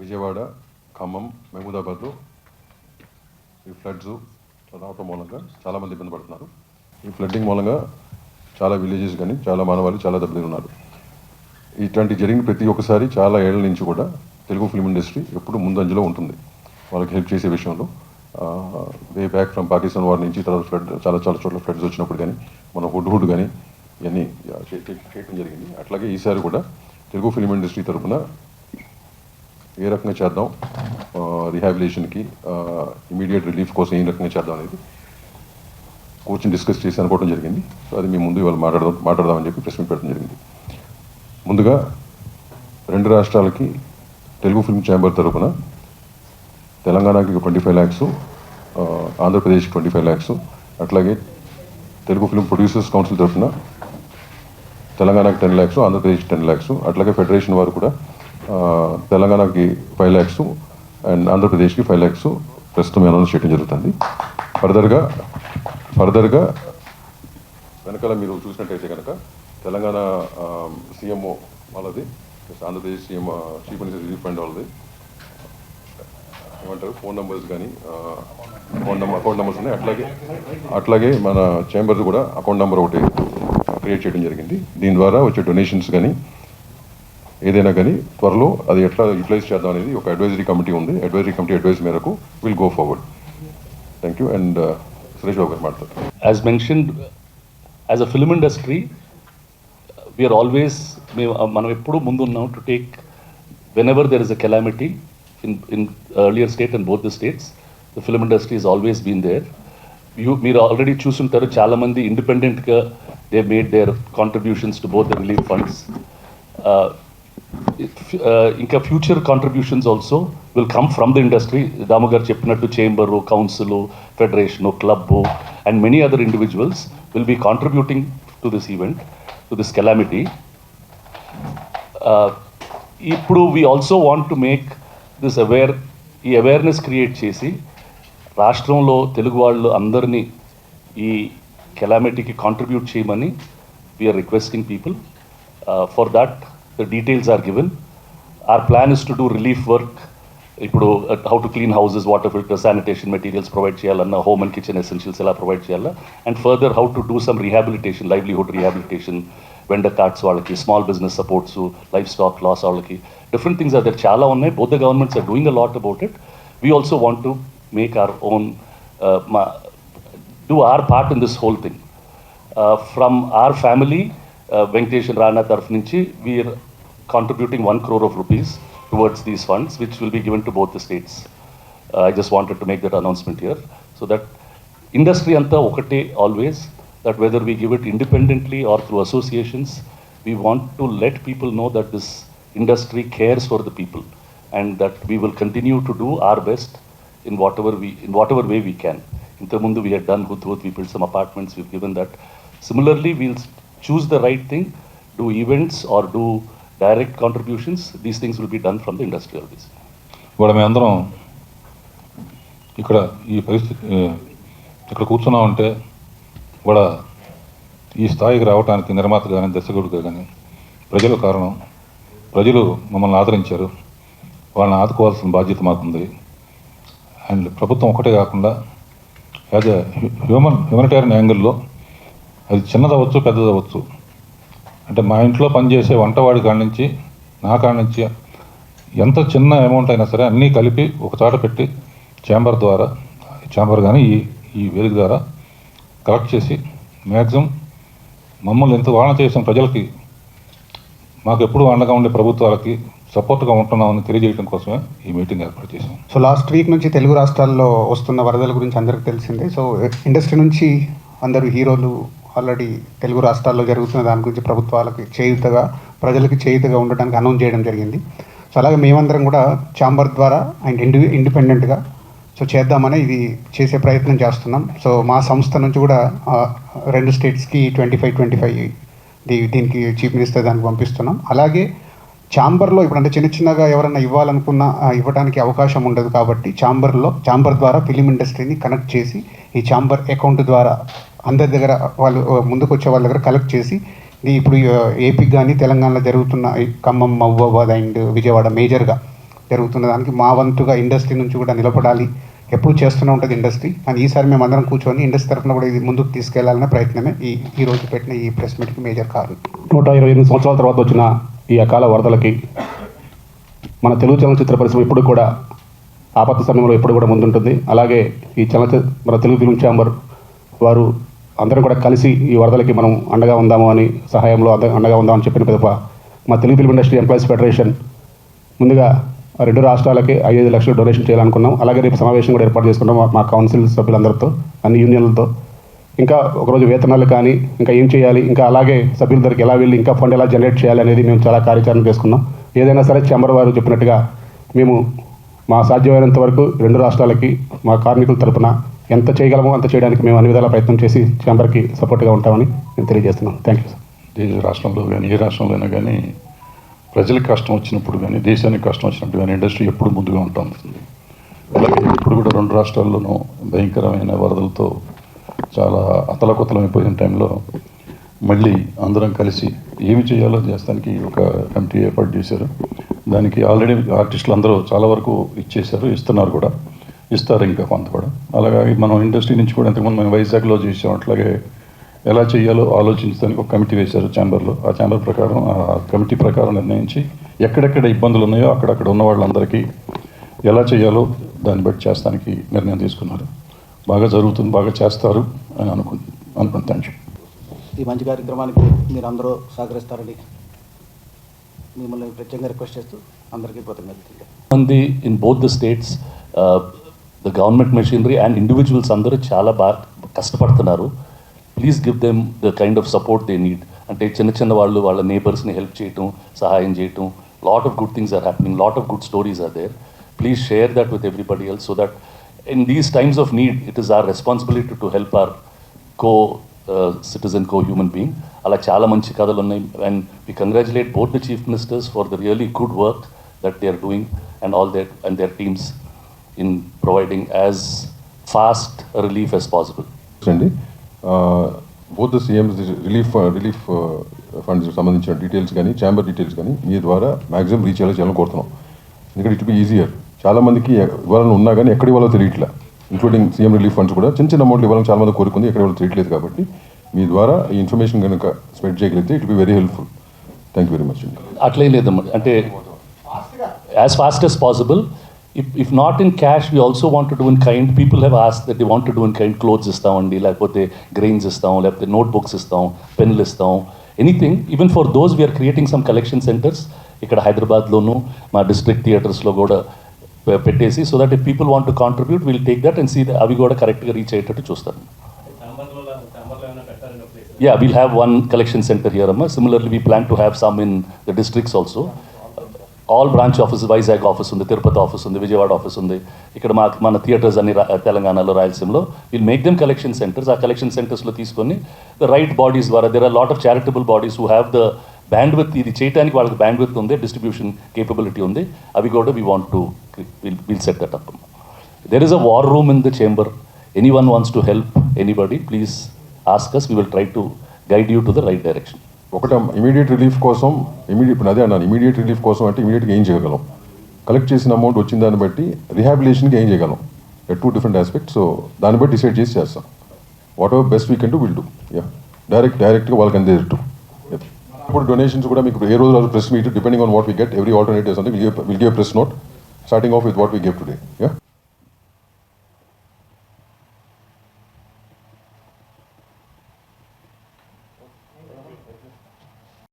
విజయవాడ ఖమ్మం మహమూదాబాద్లో ఈ ఫ్లడ్స్ రావటం మూలంగా చాలామంది ఇబ్బంది పడుతున్నారు. ఈ ఫ్లడ్డింగ్ మూలంగా చాలా విలేజెస్ కానీ చాలా మానవాళ్ళు చాలా దెబ్బతిని ఉన్నారు. ఇట్లాంటి జరిగిన ప్రతి ఒక్కసారి చాలా ఏళ్ళ నుంచి కూడా తెలుగు ఫిల్మ్ ఇండస్ట్రీ ఎప్పుడు ముందంజలో ఉంటుంది. వాళ్ళకి హెల్ప్ చేసే విషయంలో వే బ్యాక్ ఫ్రమ్ పాకిస్తాన్ వారి నుంచి తర్వాత ఫ్లడ్ చాలా చాలా చోట్ల ఫ్లడ్స్ వచ్చినప్పుడు కానీ మన హుడ్ హుడ్ కానీ ఇవన్నీ చే- చేయడం జరిగింది. అట్లాగే ఈసారి కూడా తెలుగు ఫిల్మ్ ఇండస్ట్రీ తరఫున ఏ రకంగా చేద్దాం? రిహాబిలేషన్కి ఇమీడియట్ రిలీఫ్ కోసం ఏ రకంగా చేద్దాం అనేది కూర్చొని డిస్కస్ చేసి అనుకోవడం జరిగింది. సో అది మీ ముందు ఇవాళ మాట్లాడదాం మాట్లాడదామని చెప్పి ప్రెస్ మీట్ పెట్టడం జరిగింది. ముందుగా రెండు రాష్ట్రాలకి తెలుగు ఫిల్మ్ ఛాంబర్ తరపున తెలంగాణకి ట్వంటీ ఫైవ్ ల్యాక్స్ ఆంధ్రప్రదేశ్కి ట్వంటీ ఫైవ్ ల్యాక్స్ అట్లాగే తెలుగు ఫిల్మ్ ప్రొడ్యూసర్స్ కౌన్సిల్ తరఫున తెలంగాణకి టెన్ ల్యాక్స్ ఆంధ్రప్రదేశ్కి టెన్ ల్యాక్స్ అట్లాగే ఫెడరేషన్ వారు కూడా తెలంగాణకి ఫైవ్ ల్యాక్స్ అండ్ ఆంధ్రప్రదేశ్కి ఫైవ్ ల్యాక్స్ ప్రస్తుతం అనౌన్స్ చేయడం జరుగుతుంది. ఫర్దర్గా ఫర్దర్గా వెనకాల మీరు చూసినట్టయితే కనుక తెలంగాణ సీఎంఓ వాళ్ళది Andhra Pradesh CM chief minister relief fund వాళ్ళది. ఏమంటారు? ఫోన్ నెంబర్స్ కానీ అకౌంట్ నెంబర్ అకౌంట్ నెంబర్స్ ఉన్నాయి. అట్లాగే అట్లాగే మన చేంబర్స్ కూడా అకౌంట్ నెంబర్ ఒకటి క్రియేట్ చేయడం జరిగింది. దీని ద్వారా వచ్చే డొనేషన్స్ కానీ ఏదైనా కానీ త్వరలో అది ఎట్లా యూటిలైజ్ చేద్దాం అనేది ఒక అడ్వైజరీ కమిటీ ఉంది. అడ్వైజరీ కమిటీ అడ్వైస్ మేరకు will go forward thank you and Suresh Babu garu మాట్లాడతారు. As ఇండస్ట్రీ as a మేము మనం ఎప్పుడు ముందు ఉన్నాం to take whenever there is a calamity in in earlier state and both the states the film industry is always been there you మీరు already చూసుంటారు చాలామంది ఇండిపెండెంట్గా they made their contributions to both the relief funds ఇంకా future contributions also will come from the industry Damu garu చెప్పినట్టు chamber council federation club and many other individuals will be contributing to this event to this calamity ఇప్పుడు we also want to make this aware ఈ awareness create చేసి రాష్ట్రంలో తెలుగు వాళ్ళు అందరినీ ఈ కెలామిటీకి contribute చేయమని we're requesting people for that the details are given our plan is to do relief work ఇప్పుడు how to clean houses water filter sanitation materials provide చేయాలన్నా హోమ్ అండ్ కిచెన్ ఎసెన్షియల్స్ ఎలా ప్రొవైడ్ చేయాలా and further how to do some rehabilitation livelihood rehabilitation vendor cards వాళ్ళకి small business supports life stock loss వాళ్ళకి different things are there చాలా ఉన్నాయి both the governments are doing a lot about it we also want to make our own మా do our part in this whole thing. Uh, from our family, uh, Venkatesh and Rana contributing one crore of rupees towards these funds, which will be given to both the states. Uh, I just wanted to make that announcement here, so that industry anta okate always, that whether we give it independently or through associations, we want to let people know that this industry cares for the people, and that we will continue to do our best in whatever we, in whatever way we can. Intamundu we had done Hudhud, we built some apartments, we've given that. Similarly, we'll choose the right thing, do events or do direct contributions these things will be done from the industrial always. ఇవాళ మేమందరం ఇక్కడ ఈ పరిస్థితి ఇక్కడ కూర్చున్నామంటే ఇవాళ ఈ స్థాయికి రావడానికి నిర్మాత కానీ దర్శకుడు కానీ ప్రజలు కారణం. ప్రజలు మమ్మల్ని ఆదరించారు. వాళ్ళని ఆదుకోవాల్సిన బాధ్యత మాకుంది. అండ్ ప్రభుత్వం ఒకటే కాకుండా యాజ్ ఎ హ్యూమన్ హ్యూమనిటేరియన్ యాంగిల్లో అది చిన్నదవచ్చు పెద్దదవచ్చు అంటే మా ఇంట్లో పనిచేసే వంటవాడి కాడి నుంచి నా కాడి నుంచి ఎంత చిన్న అమౌంట్ అయినా సరే అన్నీ కలిపి ఒక చాట పెట్టి ఛాంబర్ ద్వారా ఛాంబర్ కానీ ఈ ఈ వేదిక ద్వారా కలెక్ట్ చేసి మ్యాక్సిమం మమ్మల్ని ఎంత వాన చేసిన ప్రజలకి మాకు ఎప్పుడు అండగా ఉండే ప్రభుత్వాలకి సపోర్ట్గా ఉంటున్నామని తెలియజేయడం కోసమే ఈ మీటింగ్ ఏర్పాటు చేసాం సో లాస్ట్ వీక్ నుంచి తెలుగు రాష్ట్రాల్లో వస్తున్న వరదల గురించి అందరికీ తెలిసిందే. సో ఇండస్ట్రీ నుంచి అందరూ హీరోలు ఆల్రెడీ తెలుగు రాష్ట్రాల్లో జరుగుతున్న దాని గురించి ప్రభుత్వాలకి చేయుతగా ప్రజలకు చేయుతగా ఉండడానికి అనౌన్స్ చేయడం జరిగింది. సో అలాగే మేమందరం కూడా ఛాంబర్ ద్వారా అండ్ ఇండి ఇండిపెండెంట్గా సో చేద్దామని ఇది చేసే ప్రయత్నం చేస్తున్నాం. సో మా సంస్థ నుంచి కూడా రెండు స్టేట్స్కి ట్వంటీ ఫైవ్ ట్వంటీ ఫైవ్ దీనికి చీఫ్ మినిస్టర్ దానికి పంపిస్తున్నాం. అలాగే ఛాంబర్లో ఇప్పుడు అంటే చిన్న చిన్నగా ఎవరైనా ఇవ్వాలనుకున్నా ఇవ్వడానికి అవకాశం ఉండదు కాబట్టి ఛాంబర్లో ఛాంబర్ ద్వారా ఫిలిం ఇండస్ట్రీని కనెక్ట్ చేసి ఈ ఛాంబర్ అకౌంట్ ద్వారా అందరి దగ్గర వాళ్ళు ముందుకు వచ్చే వాళ్ళ దగ్గర కలెక్ట్ చేసి ఇప్పుడు ఏపీకి కానీ తెలంగాణలో జరుగుతున్న ఈ ఖమ్మం మహబూబాబాద్ అండ్ విజయవాడ మేజర్గా జరుగుతున్న దానికి మా వంతుగా ఇండస్ట్రీ నుంచి కూడా నిలబడాలి. ఎప్పుడు చేస్తూనే ఉంటుంది ఇండస్ట్రీ కానీ ఈసారి మేము అందరం కూర్చొని ఇండస్ట్రీ తరఫున కూడా ఇది ముందుకు తీసుకెళ్ళాలనే ప్రయత్నమే ఈ ఈ రోజు పెట్టిన ఈ ప్రెస్ మీట్కి మేజర్ కారణం నూట ఇరవై ఎనిమిది సంవత్సరాల తర్వాత వచ్చిన ఈ అకాల వరదలకి మన తెలుగు చలనచిత్ర పరిశ్రమ ఇప్పుడు కూడా ఆపత్తి సమయంలో ఎప్పుడు కూడా ముందుంటుంది. అలాగే ఈ చలనచిత్ర మన తెలుగు ఫిల్మ్ ఛాంబర్ వారు అందరూ కూడా కలిసి ఈ వరదలకి మనం అండగా ఉందాము అని సహాయంలో అండగా ఉందామని చెప్పిన పిదప మా Telugu film industry employees federation ముందుగా రెండు రాష్ట్రాలకి ఐదు లక్షలు డొనేషన్ చేయాలనుకున్నాం. అలాగే రేపు సమావేశం కూడా ఏర్పాటు చేసుకున్నాం మా- మా కౌన్సిల్ సభ్యులందరితో అన్ని యూనియన్లతో. ఇంకా ఒకరోజు వేతనాలు కానీ ఇంకా ఏం చేయాలి ఇంకా అలాగే సభ్యుల దగ్గరికి ఎలా వెళ్ళి ఇంకా ఫండ్ ఎలా జనరేట్ చేయాలి అనేది మేము చాలా కార్యాచరణ చేసుకున్నాం. ఏదైనా సరే చెంబర్ వారు చెప్పినట్టుగా మేము మా సాధ్యమైనంత వరకు రెండు రాష్ట్రాలకి మా కార్మికుల తరపున ఎంత చేయగలమో అంత చేయడానికి మేము అన్ని విధాల ప్రయత్నం చేసి చెంబర్కి సపోర్ట్గా ఉంటామని నేను తెలియజేస్తున్నాను. థ్యాంక్ యూ సార్ దేశ రాష్ట్రంలో కానీ ఏ రాష్ట్రంలో అయినా కానీ ప్రజలకు కష్టం వచ్చినప్పుడు కానీ దేశానికి కష్టం వచ్చినప్పుడు కానీ ఇండస్ట్రీ ఎప్పుడు ముందుగా ఉంటుంది. అలాగే ఇప్పుడు కూడా రెండు రాష్ట్రాల్లోనూ భయంకరమైన వరదలతో చాలా అతలకుతలమైపోయిన టైంలో మళ్ళీ అందరం కలిసి ఏమి చేయాలో చేస్తానికి ఒక కమిటీ ఏర్పాటు చేశారు. దానికి ఆల్రెడీ ఆర్టిస్టులు అందరూ చాలా వరకు ఇచ్చేశారు ఇస్తున్నారు కూడా. ఇస్తారు ఇంకా కొంత కూడా. అలాగే మనం ఇండస్ట్రీ నుంచి కూడా ఇంతకుముందు మేము వైజాగ్లో చేసాం. అట్లాగే ఎలా చేయాలో ఆలోచించడానికి ఒక కమిటీ వేశారు ఛాంబర్లో. ఆ ఛాంబర్ ప్రకారం ఆ కమిటీ ప్రకారం నిర్ణయించి ఎక్కడెక్కడ ఇబ్బందులు ఉన్నాయో అక్కడక్కడ ఉన్న వాళ్ళందరికీ ఎలా చేయాలో దాన్ని బట్టి చేస్తానికి నిర్ణయం తీసుకున్నారు. బాగా జరుగుతుంది బాగా చేస్తారు అని అనుకు అనుకుంటాను ఈ మంచి కార్యక్రమానికి మీరు అందరూ సహకరిస్తారని మిమ్మల్ని ప్రత్యేకంగా రిక్వెస్ట్ చేస్తూ అందరికీ కృతజ్ఞతలు. మంది in both the states the government machinery and individuals అందరూ చాలా బాగా కష్టపడుతున్నారు. Please give them the kind of support they need అంటే చిన్న చిన్న వాళ్ళు వాళ్ళ నేబర్స్ని హెల్ప్ చేయటం సహాయం చేయటం. Lot of good things are happening lot of good stories are there please share that with everybody else so that in these times of need it is our responsibility to help our co citizen co human being అలా చాలా మంచి కథలు ఉన్నాయి. And we congratulate both the chief ministers for the really good work that they are doing and all their and their teams in providing as fast relief as possible అండి both the CMs relief relief funds సంబంధించిన details కానీ chamber details కానీ మీ ద్వారా maximum reach అయ్యేలా చేయాలని కోరుతున్నాం. ఎందుకంటే ఇట్ బి ఈజియర్ చాలా మందికి ఇవ్వాలని ఉన్నా కానీ ఎక్కడ ఇవ్వాలో తెలియట్లా. ఇంక్లూడింగ్ సీఎం రిలీఫ్ ఫండ్స్ కూడా చిన్న చిన్న అమౌంట్లు ఇవ్వాలని చాలా మంది కోరుకుంది ఎక్కడ ఇవ్వాలో తెలియట్లేదు కాబట్టి మీ ద్వారా ఈ ఇన్ఫర్మేషన్ కనుక స్ప్రెడ్ చేయగలిగితే it be very helpful thank you very much అండి అట్లే లేదమ్మా. అంటే as fast as possible if if not in cash we also want do in kind people have as that they want do in kind clothes ఇస్తామండి లేకపోతే grains ఇస్తాం లేకపోతే notebooks ఇస్తాం పెన్లు ఇస్తాం. Anything even for those we're creating some collection centres ఇక్కడ హైదరాబాద్లోను మా డిస్ట్రిక్ట్ థియేటర్స్లో కూడా పెట్టేసి so that if people want to contribute will take that and see అవి కూడా కరెక్ట్గా రీచ్ అయ్యేటట్టు చూస్తాను yeah we'll have one collection centre here అమ్మ. Similarly we plan to have some in the districts also all branch office Vizag office ఉంది Tirupati office ఉంది Vijayawada office ఉంది. ఇక్కడ మా మన థియేటర్స్ అన్ని తెలంగాణలో రాయలసీమలో will make them collection centres ఆ కలెక్షన్ సెంటర్స్లో తీసుకొని రైట్ బాడీస్ ద్వారా there are lot of charitable bodies who have the bandwidth ఇది చేయడానికి వాళ్ళకి బ్యాండ్ విత్ ఉంది డిస్ట్రిబ్యూషన్ కేపబిలిటీ ఉంది. అవి కూడా we want to will set that up there is a war room in the chamber anyone wants to help anybody please ask us we will try to guide you to the right direction ఒకట immediate relief కోసం immediate ఇప్పుడు అదే అన్నాను immediate relief కోసం అంటే ఇమీడియట్గా ఏం చేయగలం? కలెక్ట్ చేసిన అమౌంట్ వచ్చిన దాన్ని బట్టి రిహాబిలేషన్కి ఏం చేయగలం? టూ డిఫరెంట్ ఆస్పెక్ట్స్ సో దాన్ని బట్టి డిసైడ్ చేసి చేస్తాం. Whatever best we can do will do yeah direct డైరెక్ట్గా వాళ్ళకి అందేటట్టు. ఇప్పుడు డొనేషన్స్ కూడా మీకు ఏ రోజు రోజు press meet depending on what we get every alternative అంటే will give press note starting off with what we gave today yeah